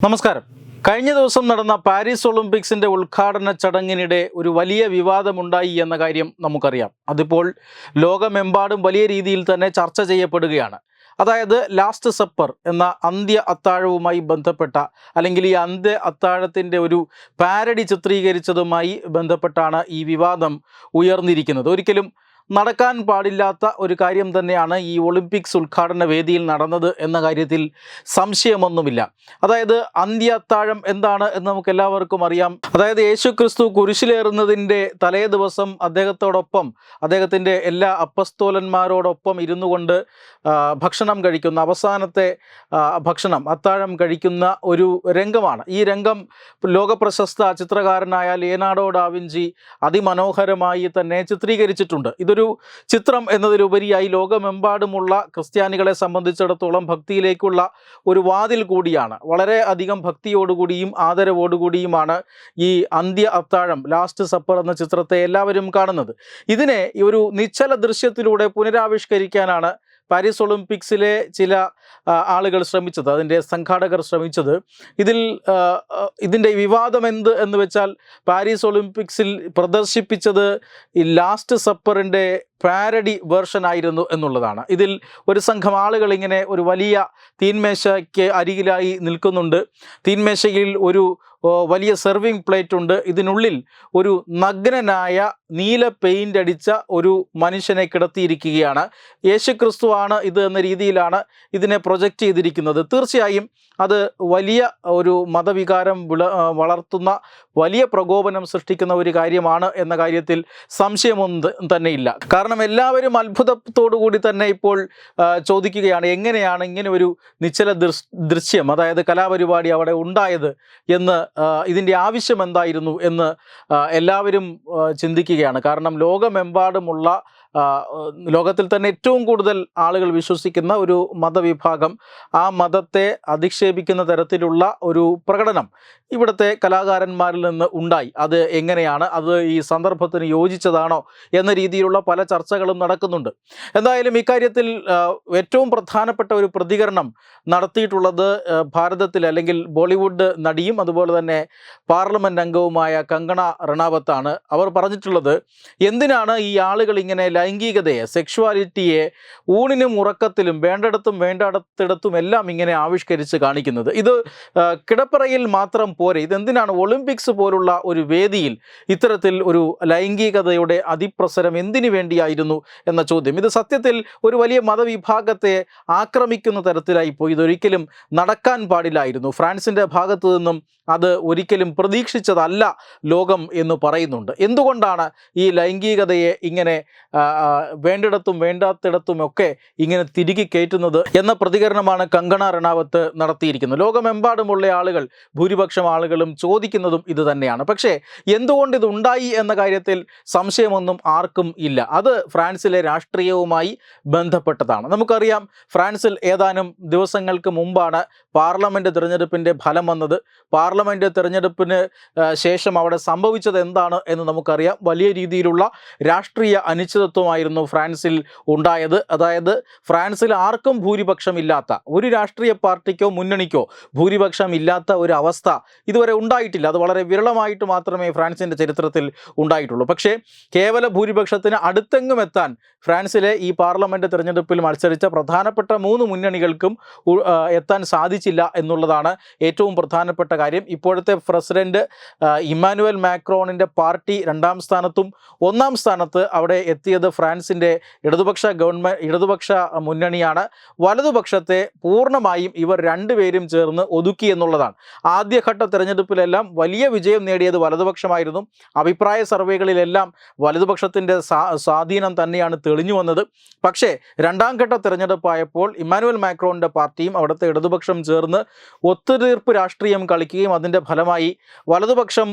നമസ്കാരം. കഴിഞ്ഞ ദിവസം നടന്ന പാരീസ് ഒളിമ്പിക്സിന്റെ ഉദ്ഘാടന ചടങ്ങിനിടെ ഒരു വലിയ വിവാദമുണ്ടായി എന്ന കാര്യം നമുക്കറിയാം. അതിപ്പോൾ ലോകമെമ്പാടും വലിയ രീതിയിൽ തന്നെ ചർച്ച ചെയ്യപ്പെടുകയാണ്. അതായത് ലാസ്റ്റ് സപ്പർ എന്ന അന്ത്യ അത്താഴവുമായി ബന്ധപ്പെട്ട അല്ലെങ്കിൽ ഈ അന്ത്യ അത്താഴത്തിന്റെ ഒരു പാരഡി ചിത്രീകരിച്ചതുമായി ബന്ധപ്പെട്ടാണ് ഈ വിവാദം ഉയർന്നിരിക്കുന്നത്. ഒരിക്കലും നടക്കാൻ പാടില്ലാത്ത ഒരു കാര്യം തന്നെയാണ് ഈ ഒളിമ്പിക്സ് ഉദ്ഘാടന വേദിയിൽ നടന്നത് എന്ന കാര്യത്തിൽ സംശയമൊന്നുമില്ല. അതായത് അന്ത്യത്താഴം എന്താണ് എന്ന് നമുക്ക് എല്ലാവർക്കും അറിയാം. അതായത് യേശു ക്രിസ്തു കുരിശിലേറുന്നതിന്റെ തലേ ദിവസം അദ്ദേഹത്തോടൊപ്പം അദ്ദേഹത്തിന്റെ എല്ലാ അപ്പസ്തോലന്മാരോടൊപ്പം ഇരുന്നു കൊണ്ട് ഭക്ഷണം കഴിക്കുന്ന അവസാനത്തെ ഭക്ഷണം അത്താഴം കഴിക്കുന്ന ഒരു രംഗമാണ്. ഈ രംഗം ലോകപ്രശസ്ത ചിത്രകാരനായ ലിയനാർഡോ ഡാവിഞ്ചി അതിമനോഹരമായി തന്നെ ചിത്രീകരിച്ചിട്ടുണ്ട്. ഇതൊരു ചിത്രം എന്നതിലുപരിയായി ലോകമെമ്പാടുമുള്ള ക്രിസ്ത്യാനികളെ സംബന്ധിച്ചിടത്തോളം ഭക്തിയിലേക്കുള്ള ഒരു വാതിൽ കൂടിയാണ്. വളരെ അധികം ഭക്തിയോടുകൂടിയും ആദരവോടുകൂടിയുമാണ് ഈ അന്ത്യ അത്താഴം ലാസ്റ്റ് സപ്പർ എന്ന ചിത്രത്തെ എല്ലാവരും കാണുന്നത്. ഇതിനെ ഒരു നിശ്ചല ദൃശ്യത്തിലൂടെ പുനരാവിഷ്കരിക്കാനാണ് പാരീസ് ഒളിമ്പിക്സിലെ ചില ആളുകൾ ശ്രമിച്ചത് അതിന്റെ സംഘാടകർ ശ്രമിച്ചത്. ഇതിൽ ഇതിന്റെ വിവാദം എന്ത് എന്ന് വെച്ചാൽ പാരീസ് ഒളിമ്പിക്സിൽ പ്രദർശിപ്പിച്ചത് ഈ ലാസ്റ്റ് സപ്പറിന്റെ പാരഡി വേർഷൻ ആയിരുന്നു എന്നുള്ളതാണ്. ഇതിൽ ഒരു സംഘം ആളുകൾ ഇങ്ങനെ ഒരു വലിയ തീന്മേശയ്ക്ക് അരികിലായി നിൽക്കുന്നുണ്ട്. തീന്മേശയിൽ ഒരു വലിയ സെർവിങ് പ്ലേറ്റ് ഉണ്ട്. ഇതിനുള്ളിൽ ഒരു നഗ്നനായ നീല പെയിന്റ് അടിച്ച ഒരു മനുഷ്യനെ കിടത്തിയിരിക്കുകയാണ്. യേശുക്രിസ്തുവാണ് ഇത് എന്ന രീതിയിലാണ് ഇതിനെ പ്രൊജക്റ്റ് ചെയ്തിരിക്കുന്നത്. തീർച്ചയായും അത് വലിയ ഒരു മതവികാരം വിള വളർത്തുന്ന വലിയ പ്രകോപനം സൃഷ്ടിക്കുന്ന ഒരു കാര്യമാണ് എന്ന കാര്യത്തിൽ സംശയമൊന്നും തന്നെയില്ല. കാരണം എല്ലാവരും കൂടി തന്നെ ഇപ്പോൾ ചോദിക്കുകയാണ് എങ്ങനെയാണ് ഇങ്ങനെ ഒരു നിശ്ചല ദൃശ്യം അതായത് കലാപരിപാടി അവിടെ ഉണ്ടായത് എന്ന് ഇതിന്റെ ആവശ്യം എന്തായിരുന്നു എന്ന് എല്ലാവരും ചിന്തിക്കുകയാണ്. കാരണം ലോകമെമ്പാടുമുള്ള ലോകത്തിൽ തന്നെ ഏറ്റവും കൂടുതൽ ആളുകൾ വിശ്വസിക്കുന്ന ഒരു മതവിഭാഗം ആ മതത്തെ അധിക്ഷേപിക്കുന്ന തരത്തിലുള്ള ഒരു പ്രകടനം ഇവിടുത്തെ കലാകാരന്മാരിൽ നിന്ന് ഉണ്ടായി. അത് എങ്ങനെയാണ്? അത് ഈ സന്ദർഭത്തിന് യോജിച്ചതാണോ എന്ന രീതിയിലുള്ള പല ചർച്ചകളും നടക്കുന്നുണ്ട്. എന്തായാലും ഇക്കാര്യത്തിൽ ഏറ്റവും പ്രധാനപ്പെട്ട ഒരു പ്രതികരണം നടത്തിയിട്ടുള്ളത് ഭാരതത്തിൽ അല്ലെങ്കിൽ ബോളിവുഡ് നടിയും അതുപോലെ തന്നെ പാർലമെന്റ് അംഗവുമായ കങ്കണ റണാവത്താണ് അവർ പറഞ്ഞിട്ടുള്ളത് എന്തിനാണ് ഈ ആളുകൾ ഇങ്ങനെ ലൈംഗികതയെ സെക്ഷുവാലിറ്റിയെ ഊണിനും ഉറക്കത്തിലും വേണ്ടിടത്തും വേണ്ടാടത്തിടത്തും എല്ലാം ഇങ്ങനെ ആവിഷ്കരിച്ച് കാണിക്കുന്നത്. ഇത് കിടപ്പറയിൽ മാത്രം പോരെ. ഇതെന്തിനാണ്? ഒളിമ്പിക്സ് പോലുള്ള ഒരു വേദിയിൽ ഇത്തരത്തിൽ ഒരു ലൈംഗികതയുടെ അതിപ്രസരം എന്തിനു വേണ്ടിയായിരുന്നു എന്ന ചോദ്യം. ഇത് സത്യത്തിൽ ഒരു വലിയ മതവിഭാഗത്തെ ആക്രമിക്കുന്ന തരത്തിലായി പോയി. ഇതൊരിക്കലും നടക്കാൻ പാടില്ലായിരുന്നു. ഫ്രാൻസിന്റെ ഭാഗത്തു നിന്നും അത് ഒരിക്കലും പ്രതീക്ഷിച്ചതല്ല ലോകം എന്ന് പറയുന്നുണ്ട്. എന്തുകൊണ്ടാണ് ഈ ലൈംഗികതയെ ഇങ്ങനെ വേണ്ടിടത്തും വേണ്ടാത്തിടത്തും ഒക്കെ ഇങ്ങനെ തിരികെ കയറ്റുന്നത് എന്ന പ്രതികരണമാണ് കങ്കണ റണാവത്ത് നടത്തിയിരിക്കുന്നത്. ലോകമെമ്പാടുമുള്ള ആളുകൾ ഭൂരിപക്ഷം ആളുകളും ചോദിക്കുന്നതും ഇത് തന്നെയാണ്. പക്ഷേ എന്തുകൊണ്ട് ഇത് ഉണ്ടായി എന്ന കാര്യത്തിൽ സംശയമൊന്നും ആർക്കും ഇല്ല. അത് ഫ്രാൻസിലെ രാഷ്ട്രീയവുമായി ബന്ധപ്പെട്ടതാണ്. നമുക്കറിയാം ഫ്രാൻസിൽ ഏതാനും ദിവസങ്ങൾക്ക് മുമ്പാണ് പാർലമെന്റ് തിരഞ്ഞെടുപ്പിന്റെ ഫലം വന്നത്. പാർലമെന്റ് തിരഞ്ഞെടുപ്പിന് ശേഷം അവിടെ സംഭവിച്ചത് എന്താണ് എന്ന് നമുക്കറിയാം. വലിയ രീതിയിലുള്ള രാഷ്ട്രീയ അനിശ്ചിതത്വമായിരുന്നു ഫ്രാൻസിൽ ഉണ്ടായത്. അതായത് ഫ്രാൻസിൽ ആർക്കും ഭൂരിപക്ഷമില്ലാത്ത ഒരു രാഷ്ട്രീയ പാർട്ടിക്കോ മുന്നണിക്കോ ഭൂരിപക്ഷം ഇല്ലാത്ത ഒരു അവസ്ഥ ഇതുവരെ ഉണ്ടായിട്ടില്ല. അത് വളരെ വിരളമായിട്ട് മാത്രമേ ഫ്രാൻസിന്റെ ചരിത്രത്തിൽ ഉണ്ടായിട്ടുള്ളൂ. പക്ഷേ കേവല ഭൂരിപക്ഷത്തിന് അടുത്തെങ്ങും എത്താൻ ഫ്രാൻസിലെ ഈ പാർലമെന്റ് തിരഞ്ഞെടുപ്പിൽ മത്സരിച്ച പ്രധാനപ്പെട്ട മൂന്ന് മുന്നണികൾക്കും എത്താൻ സാധിച്ചില്ല എന്നുള്ളതാണ് ഏറ്റവും പ്രധാനപ്പെട്ട കാര്യം. ഇപ്പോഴത്തെ പ്രസിഡന്റ് ഇമ്മാനുവൽ മാക്രോണിന്റെ പാർട്ടി രണ്ടാം സ്ഥാനത്തും ഒന്നാം സ്ഥാനത്ത് അവിടെ എത്തിയത് ഫ്രാൻസിന്റെ ഇടതുപക്ഷ ഗവൺമെന്റ് ഇടതുപക്ഷ മുന്നണിയാണ്. വലതുപക്ഷത്തെ പൂർണമായും ഇവർ രണ്ടുപേരും ചേർന്ന് ഒതുക്കി എന്നുള്ളതാണ്. ആദ്യഘട്ട തിരഞ്ഞെടുപ്പിലെല്ലാം വലിയ വിജയം നേടിയത് വലതുപക്ഷമായിരുന്നു. അഭിപ്രായ സർവേകളിലെല്ലാം വലതുപക്ഷത്തിന്റെ സ്വാ സ്വാധീനം തന്നെയാണ് തെളിഞ്ഞു വന്നത്. പക്ഷേ രണ്ടാം ഘട്ട തിരഞ്ഞെടുപ്പായപ്പോൾ ഇമ്മാനുവൽ മാക്രോണിന്റെ പാർട്ടിയും അവിടുത്തെ ഇടതുപക്ഷം ചേർന്ന് ഒത്തുതീർപ്പ് രാഷ്ട്രീയം കളിക്കുകയും അതിന്റെ ഫലമായി വലതുപക്ഷം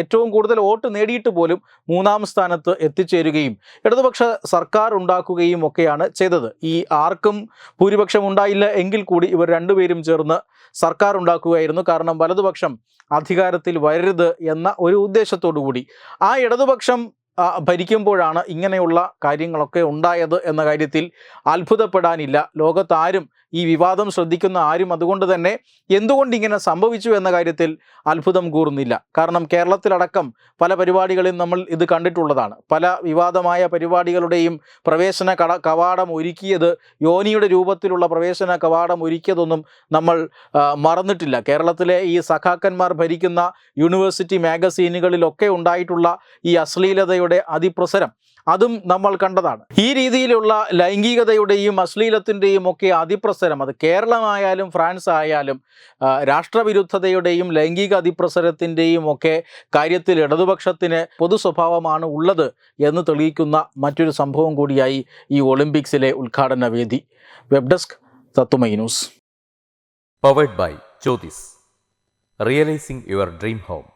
ഏറ്റവും കൂടുതൽ വോട്ട് നേടിയിട്ട് പോലും മൂന്നാം സ്ഥാനത്ത് എത്തിച്ചേരുകയും. ഇടതുപക്ഷ സർക്കാർ ഉണ്ടാക്കുകയും ഒക്കെയാണ് ചെയ്തത്. ഈ ആർക്കും ഭൂരിപക്ഷം ഉണ്ടായില്ല എങ്കിൽ കൂടി ഇവർ രണ്ടുപേരും ചേർന്ന് സർക്കാർ ഉണ്ടാക്കുകയായിരുന്നു. കാരണം വലതുപക്ഷം അധികാരത്തിൽ വരരുത് എന്ന ഒരു ഉദ്ദേശത്തോടു കൂടി ആ ഇടതുപക്ഷം ഭരിക്കുമ്പോഴാണ് ഇങ്ങനെയുള്ള കാര്യങ്ങളൊക്കെ ഉണ്ടായത് എന്ന കാര്യത്തിൽ അത്ഭുതപ്പെടാനില്ല. ലോകത്താരും ഈ വിവാദം ശ്രദ്ധിക്കുന്ന ആരും അതുകൊണ്ട് തന്നെ എന്തുകൊണ്ട് ഇങ്ങനെ സംഭവിച്ചു എന്ന കാര്യത്തിൽ അത്ഭുതം കൂറുന്നില്ല. കാരണം കേരളത്തിലടക്കം പല പരിപാടികളിലും നമ്മൾ ഇത് കണ്ടിട്ടുള്ളതാണ്. പല വിവാദമായ പരിപാടികളുടെയും പ്രവേശന കട കവാടം ഒരുക്കിയത് യോനിയുടെ രൂപത്തിലുള്ള പ്രവേശന കവാടം ഒരുക്കിയതൊന്നും നമ്മൾ മറന്നിട്ടില്ല. കേരളത്തിലെ ഈ സഖാക്കന്മാർ ഭരിക്കുന്ന യൂണിവേഴ്സിറ്റി മാഗസീനുകളിലൊക്കെ ഉണ്ടായിട്ടുള്ള ഈ അശ്ലീലതയുടെ അതിപ്രസരം അതും നമ്മൾ കണ്ടതാണ് ഈ രീതിയിലുള്ള ലൈംഗികതയുടെയും അശ്ലീലത്തിന്റെയും ഒക്കെ അതിപ്രസരം അത് കേരളമായാലും ഫ്രാൻസ് ആയാലും രാഷ്ട്രവിരുദ്ധതയുടെയും ലൈംഗിക അതിപ്രസരത്തിന്റെയും ഒക്കെ കാര്യത്തിൽ ഇടതുപക്ഷത്തിന് പൊതു സ്വഭാവമാണ് ഉള്ളത് എന്ന് തെളിയിക്കുന്ന മറ്റൊരു സംഭവം കൂടിയായി ഈ ഒളിമ്പിക്സിലെ ഉദ്ഘാടന വേദി വെബ് ഡെസ്ക് തത്തുമൈ news powered by Jyotis. Realising your dream home.